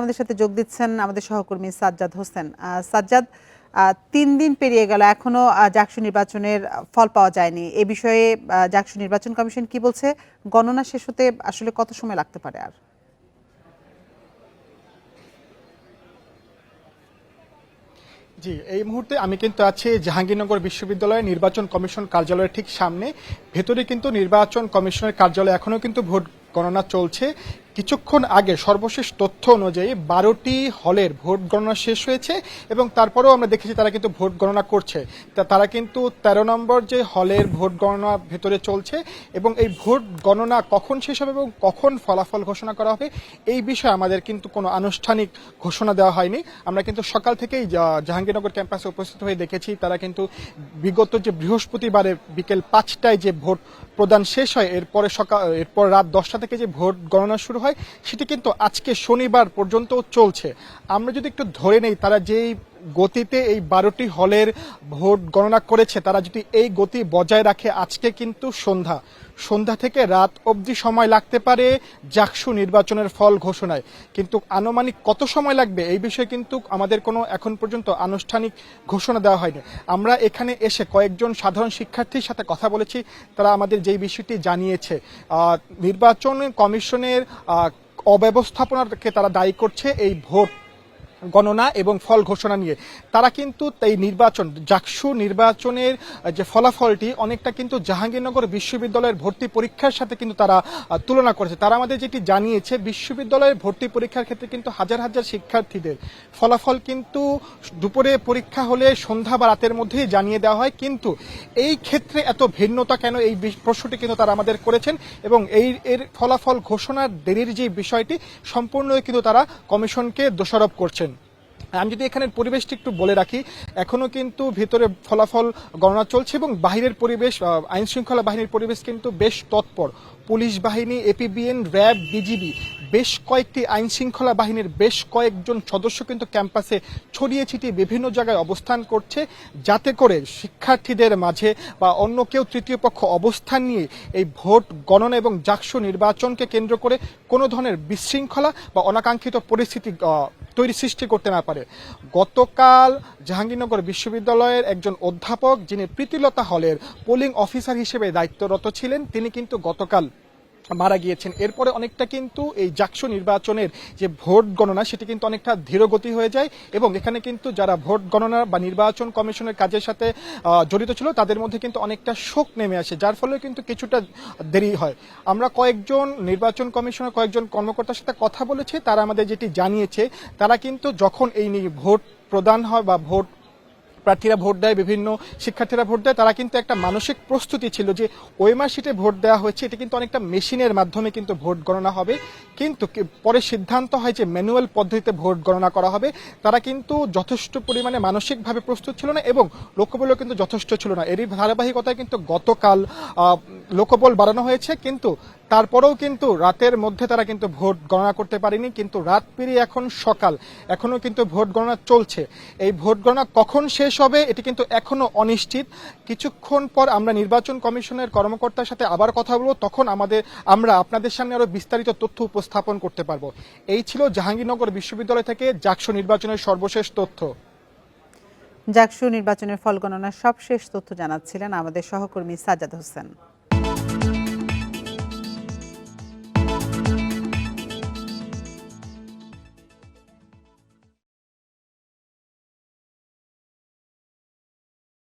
আমাদের সাথে যোগ দিচ্ছেন আমাদের সহকর্মী সাজ্জাদ হোসেন। সাজ্জাদ তিন দিন পেরিয়ে গেল, এখনও জাকসু নির্বাচনের ফল পাওয়া যায়নি। এ বিষয়ে জাকসু নির্বাচন কমিশন কি বলছে? গণনা শেষ হতে আসলে কত সময় লাগতে পারে আর? জি, এই মুহূর্তে আমি কিন্তু আছি জাহাঙ্গীরনগর বিশ্ববিদ্যালয়ের নির্বাচন কমিশন কার্যালয়ের ঠিক সামনে। ভেতরে কিন্তু নির্বাচন কমিশনের কার্যালয় এখনও কিন্তু ভোট গণনা চলছে। কিছুক্ষণ আগে সর্বশেষ তথ্য অনুযায়ী বারোটি হলের ভোট গণনা শেষ হয়েছে এবং তারপরেও আমরা দেখেছি তারা কিন্তু ভোট গণনা করছে। তা তারা কিন্তু তেরো নম্বর যে হলের ভোট গণনা ভেতরে চলছে এবং এই ভোট গণনা কখন শেষ হবে এবং কখন ফলাফল ঘোষণা করা হবে, এই বিষয়ে আমাদের কিন্তু কোনো আনুষ্ঠানিক ঘোষণা দেওয়া হয়নি। আমরা কিন্তু সকাল থেকেই জাহাঙ্গীরনগর ক্যাম্পাসে উপস্থিত হয়ে দেখেছি, তারা কিন্তু বিগত যে বৃহস্পতিবারে বিকেল পাঁচটায় যে ভোট প্রদান শেষ হয়, এরপরে সকাল, এরপর রাত দশটা থেকে যে ভোট গণনা শুরু হয় সেটি কিন্তু আজকে শনিবার পর্যন্ত চলছে। আমরা যদি একটু ধরে নেই তারা যেই গতিতে এই বারোটি হলের ভোট গণনা করেছে, তারা যদি এই গতি বজায় রাখে আজকে কিন্তু সন্ধ্যা। সন্ধ্যা থেকে রাত অবধি সময় লাগতে পারে জাকসু নির্বাচনের ফল ঘোষণায়। কিন্তু আনুমানিক কত সময় লাগবে এই বিষয়ে কিন্তু আমাদের কোনো এখন পর্যন্ত আনুষ্ঠানিক ঘোষণা দেওয়া হয়নি। আমরা এখানে এসে কয়েকজন সাধারণ শিক্ষার্থীর সাথে কথা বলেছি, তারা আমাদের যেই বিষয়টি জানিয়েছে। নির্বাচন কমিশনের অব্যবস্থাপনাকে তারা দায়ী করছে এই ভোট গণনা এবং ফল ঘোষণা নিয়ে। তারা কিন্তু এই নির্বাচন, জাকসু নির্বাচনের যে ফলাফলটি, অনেকটা কিন্তু জাহাঙ্গীরনগর বিশ্ববিদ্যালয়ের ভর্তি পরীক্ষার সাথে কিন্তু তারা তুলনা করেছে। তারা আমাদের যেটি জানিয়েছে বিশ্ববিদ্যালয়ের ভর্তি পরীক্ষার ক্ষেত্রে কিন্তু হাজার হাজার শিক্ষার্থীদের ফলাফল কিন্তু দুপুরে পরীক্ষা হলে সন্ধ্যা বা রাতের মধ্যেই জানিয়ে দেওয়া হয়। কিন্তু এই ক্ষেত্রে এত ভিন্নতা কেন? এই প্রশ্নটি কিন্তু তারা আমাদের করেছেন এবং এই, এর ফলাফল ঘোষণার দেরির যে বিষয়টি সম্পূর্ণ কিন্তু তারা কমিশনকে দোষারোপ করছেন। আমি যদি এখানের পরিবেশটি একটু বলে রাখি, এখনও কিন্তু ভিতরে ফলাফল গণনা চলছে এবং বাহিরের পরিবেশ আইন শৃঙ্খলা বাহিনীর পরিবেশ কিন্তু বেশ তৎপর। পুলিশ বাহিনী, এপিবিএন, র্যাব, বিজিবি, বেশ কয়েকটি আইন শৃঙ্খলা বাহিনীর বেশ কয়েকজন সদস্য কিন্তু ক্যাম্পাসে ছড়িয়ে ছিটিয়ে বিভিন্ন জায়গায় অবস্থান করছে। যাতে করে শিক্ষার্থীদের মাঝে বা অন্য কেউ তৃতীয় পক্ষ অবস্থান নিয়ে এই ভোট গণনা এবং জাকসু নির্বাচনকে কেন্দ্র করে কোনো ধরনের বিশৃঙ্খলা বা অনাকাঙ্ক্ষিত পরিস্থিতি তৈরি সৃষ্টি করতে না পারে। গতকাল জাহাঙ্গীরনগর বিশ্ববিদ্যালয়ের একজন অধ্যাপক যিনি প্রীতিলতা হলের পোলিং অফিসার হিসেবে দায়িত্বরত ছিলেন, তিনি কিন্তু গতকাল মারা গিয়েছেন। এরপরে অনেকটা কিন্তু এই জাকসু নির্বাচনের যে ভোট গণনা, সেটি কিন্তু অনেকটা ধীরগতি হয়ে যায় এবং এখানে কিন্তু যারা ভোট গণনা বা নির্বাচন কমিশনের কাজের সাথে জড়িত ছিল, তাদের মধ্যে কিন্তু অনেকটা শোক নেমে আসে, যার ফলে কিন্তু কিছুটা দেরি হয়। আমরা কয়েকজন নির্বাচন কমিশনের, কয়েকজন কর্মকর্তার সাথে কথা বলেছি, তারা আমাদের যেটি জানিয়েছে, তারা কিন্তু যখন এই ভোট প্রদান হয় বা ভোট প্রার্থীরা ভোট দেয়, বিভিন্ন শিক্ষার্থীরা ভোট দেয়, তারা কিন্তু একটা মানসিক প্রস্তুতি ছিল যে ওয়েমার শিটে ভোট দেওয়া হয়েছে, এটা কিন্তু অনেকটা মেশিনের মাধ্যমে কিন্তু ভোট গণনা হবে। কিন্তু পরে সিদ্ধান্ত হয় যে ম্যানুয়াল পদ্ধতিতে ভোট গণনা করা হবে। তারা কিন্তু যথেষ্ট পরিমাণে মানসিকভাবে প্রস্তুত ছিল না এবং লোকবলও কিন্তু যথেষ্ট ছিল না। এরই ধারাবাহিকতায় কিন্তু গতকাল লোকবল বাড়ানো হয়েছে। কিন্তু তারপরেও কিন্তু রাতের মধ্যে তারা কিন্তু ভোট গণনা করতে পারেনি। কিন্তু রাত পেরিয়ে এখন সকাল। এখনও কিন্তু ভোট গণনা চলছে। এই ভোট গণনা কখন শেষ হবে এটি কিন্তু এখনও অনিশ্চিত। কিছুক্ষণ পর আমরা নির্বাচন কমিশনের কর্মকর্তার সাথে আবার কথা বলব। তখন আমাদের আমরা আপনাদের সামনে আরও বিস্তারিত তথ্য উপস্থাপন করতে পারব। এই ছিল জাহাঙ্গীরনগর বিশ্ববিদ্যালয় থেকে জাকসু নির্বাচনের সর্বশেষ তথ্য। জাকসু নির্বাচনের ফল গণনার সবশেষ তথ্য জানাচ্ছিলেন আমাদের সহকর্মী সাজাদ হোসেন।